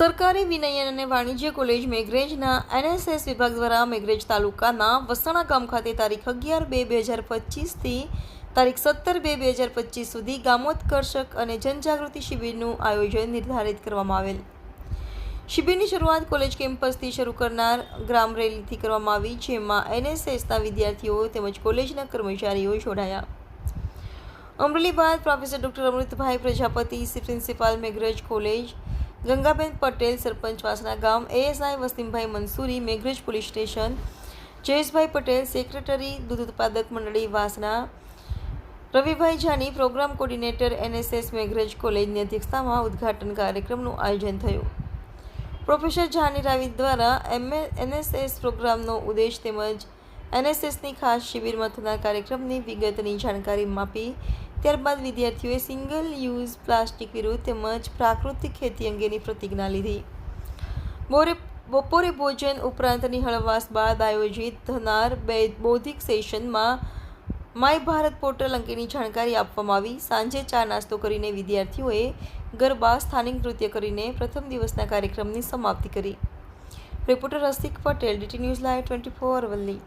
સરકારી વિનયન અને વાણિજ્ય કોલેજ મેઘરેજના એનએસએસ વિભાગ દ્વારા મેઘરેજ તાલુકાના વસાણા ગામ ખાતે તારીખ અગિયાર બે બે હજાર પચીસથી તારીખ સત્તર બે બે હજાર પચીસ સુધી ગામોત્કર્ષક અને જનજાગૃતિ શિબિરનું આયોજન નિર્ધારિત કરવામાં આવેલ. શિબિરની શરૂઆત કોલેજ કેમ્પસથી શરૂ કરનાર ગ્રામ રેલીથી કરવામાં આવી, જેમાં એનએસએસના વિદ્યાર્થીઓ તેમજ કોલેજના કર્મચારીઓ જોડાયા. અમરેલી બાદ professor doctor Amrutbhai Prajapati principal Meghraj college Gangaben Patel, sarpanch Vasna ગામ ASI Wasimbhai Mansuri, Meghraj police station, Jayeshbhai Patel, secretary, દૂધ ઉત્પાદક મંડળી Vasna, Ravibhai Jani, programme coordinator NSS Meghraj કોલેજની અધ્યક્ષતામાં ઉદ્ઘાટન કાર્યક્રમનું આયોજન થયું. પ્રોફેસર જાની રાવી દ્વારા એમએ એનએસએસ પ્રોગ્રામનો ઉદ્દેશ તેમજ એનએસએસની ખાસ શિબિરમાં થનાર કાર્યક્રમની વિગતની જાણકારી આપી ત્યારબાદ વિદ્યાર્થીઓએ સિંગલ યુઝ પ્લાસ્ટિક વિરુદ્ધ તેમજ પ્રાકૃતિક ખેતી અંગેની પ્રતિજ્ઞા લીધી. બોરે, બપોરે ભોજન ઉપરાંતની હળવાશ બાદ આયોજિત થનાર બે બૌદ્ધિક સેશનમાં માય ભારત પોર્ટલ અંગેની જાણકારી આપવામાં આવી. સાંજે ચા નાસ્તો કરીને વિદ્યાર્થીઓએ ગરબા, સ્થાનિક નૃત્ય કરીને પ્રથમ દિવસના કાર્યક્રમની સમાપ્તિ કરી. Reporter Rasik Patel, DT news live twenty four Aravalli.